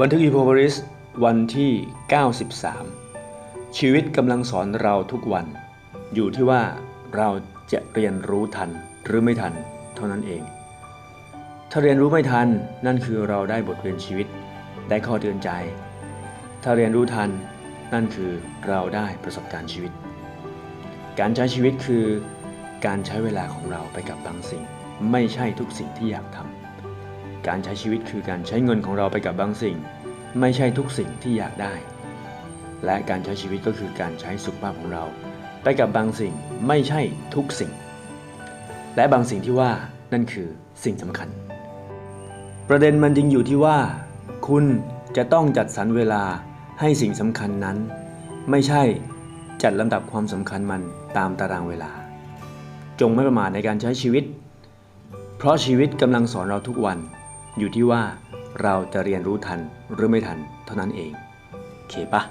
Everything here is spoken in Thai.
บันทึกอีโพบริสวันที่ 93 ชีวิตกำลังสอนเราทุกวัน อยู่ที่ว่าเราจะเรียนรู้ทันหรือไม่ทัน เท่านั้นเอง ถ้าเรียนรู้ไม่ทันนั่นคือเราได้บทเรียนชีวิต ได้ข้อเตือนใจ ถ้าเรียนรู้ทันนั่นคือเราได้ประสบการณ์ชีวิต การใช้ชีวิตคือ การใช้เวลาของเราไปกับบางสิ่ง ไม่ใช่ทุกสิ่งที่อยากทำ การใช้ชีวิตคือการใช้เงินของเราไปกับบางสิ่ง ไม่ใช่ทุกสิ่งที่อยากได้ และการใช้ชีวิตก็คือการใช้สุขภาพของเรา ไปกับบางสิ่งไม่ใช่ทุกสิ่ง และบางสิ่งที่ว่านั่นคือสิ่งสำคัญ ประเด็นมันจึงอยู่ที่ว่า คุณจะต้องจัดสรรเวลาให้สิ่งสำคัญนั้น ไม่ใช่จัดลำดับความสำคัญมันตามตารางเวลา จงไม่ประมาทในการใช้ชีวิต เพราะชีวิตกำลังสอนเราทุกวัน อยู่ที่ว่าเราจะเรียนรู้ทันหรือไม่ทันเท่านั้นเอง เคปะ